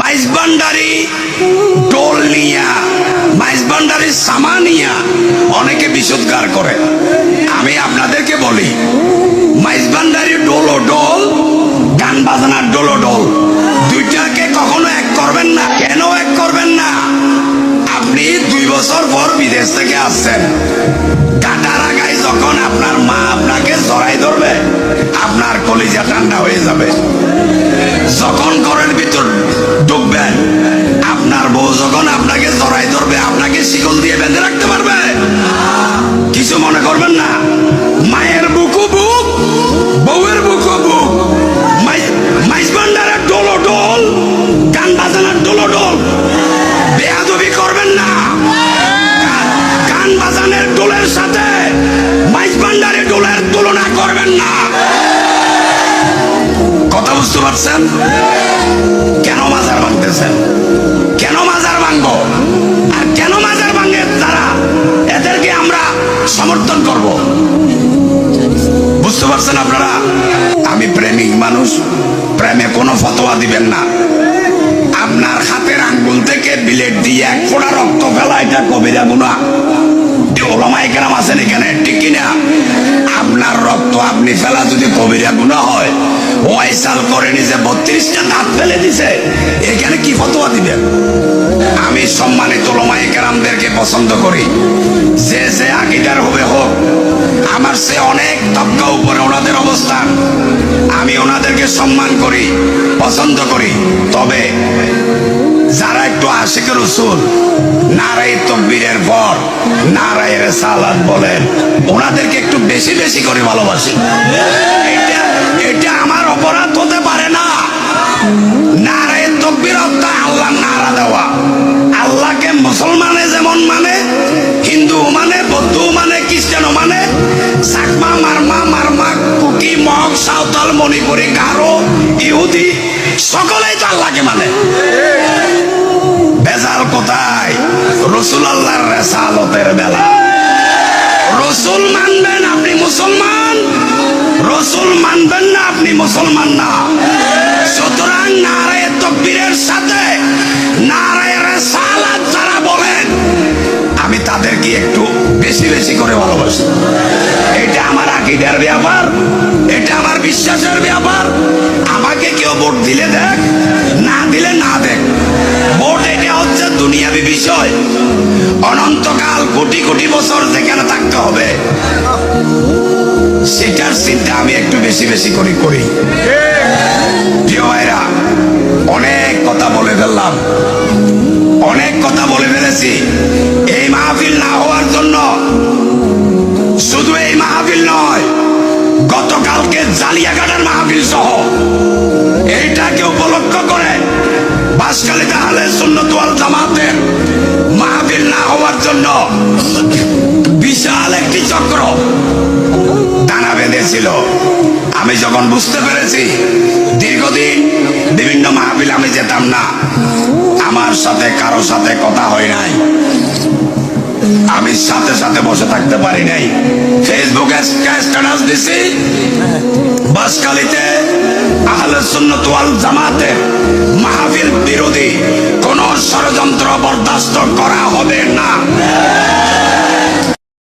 মাইজবান্ডারি ডোল নিয়া মাইজবান্ডারি সামা নিয়া অনেকে বিশুদ্ধার করে। আমি আপনাদেরকে বলি মাইজবান্ডারি ডোল ডোল গান বাজনার ডোলো ডোল গান বাজানের ডোলের সাথে মাইজ ভান্ডারের ডোলের তুলনা করবেন না। কথা বুঝতে পারছেন? কেন মাজার ভাঙতেছেন? কেন মাজার ভাঙবো? আর কেন মাজার ভাঙে তারা? এদেরকে আমরা সমর্থন করব। বুঝতে পারছেন আপনারা? আমি প্রেমিক মানুষ, প্রেমে কোনো ফতোয়া দিবেন না। আপনার হাতের আঙ্গুল থেকে বিলেট দিয়ে এক ফোঁটা রক্ত ফেলা এটা কবিরা গুণা ওলামাই কেরাম আছেন এখানে? ঠিক কিনা? আপনার রক্ত আপনি ফেলা যদি কবিরা গুণা হয় ওয়াইসাল করে নিজে বত্রিশটা দাঁত ফেলে দিছে। এখানে কি ফতোয়া দিবেন? আমি সম্মানিত ওলামাই কেরামদেরকে পছন্দ করি। যে যে আকিদার হবে হোক, আমার সে অনেক তবকা উপরে ওনাদের অবস্থান। আমি ওনাদেরকে সম্মান করি, পছন্দ করি। তবে যারা একটু আশিক রসুল, নারাই তকবীরের পর নারায়ের সালাদ বলেন, ওনাদেরকে একটু বেশি বেশি করে ভালোবাসি। এটা এটা আমার অপরাধ হতে পারে না। নারায়ের তকবীর অর্থ আল্লাহ নারা দেওয়া। আল্লাহকে মুসলমানে যেমন মানে হিন্দু মানে বৌদ্ধ মানে খ্রিস্টানও মানে চাকমা, মারমা মারমা, কুকি, মগ, সাঁওতাল, মণিপুরি, গারো, ইহুদি, সকলেই তো আল্লাহকে মানে। রসুল আল্লাহর রেসালতের বেলা। রসুল মানবেন আপনি মুসলমান, রসুল মানবেন না আপনি মুসলমান না। সুতরাং নারায় তকবীরের সাথে, নারায় রেসালাত যারা বলেন, আমি তাদেরকে একটু বেশি বেশি করে ভালোবাসি। এটা আমার আকিদার ব্যাপার, এটা আমার বিশ্বাসের ব্যাপার। আমাকে কেউ ভোট দিলে দেখ বিষয়। অনন্তকাল কোটি কোটি বছর যেখানে থাকতে হবে, সেটার চিন্তা আমি একটু বেশি বেশি করে করি। প্রিয় ভাইরা, অনেক কথা বলে ফেললাম। অনেক কথা বলে ফেলেছি। এই মাহফিল না হওয়ার জন্য শুধু এই মাহফিল নয়, গতকালকে জালিয়াঘাটের মাহফিল সহ বাসকালিতে আলে সুন্নতওয়াল জামাতের মাহফিল না হওয়ার জন্য বিশাল একটি চক্র দানা বেঁধেছিল। আমি যখন বুঝতে পেরেছি, দীর্ঘদিন বিভিন্ন মাহফিল আমি যেতাম না, আমার সাথে কারও সাথে কথা হয় নাই। আমি সাথে সাথে বসে থাকতে পারি নাই। ফেসবুকে স্ট্যাটাস দিছি। বাসকালিতে আহলে সুন্নাত ওয়াল জামাতের মাহফিল বিরোধী কোন ষড়যন্ত্র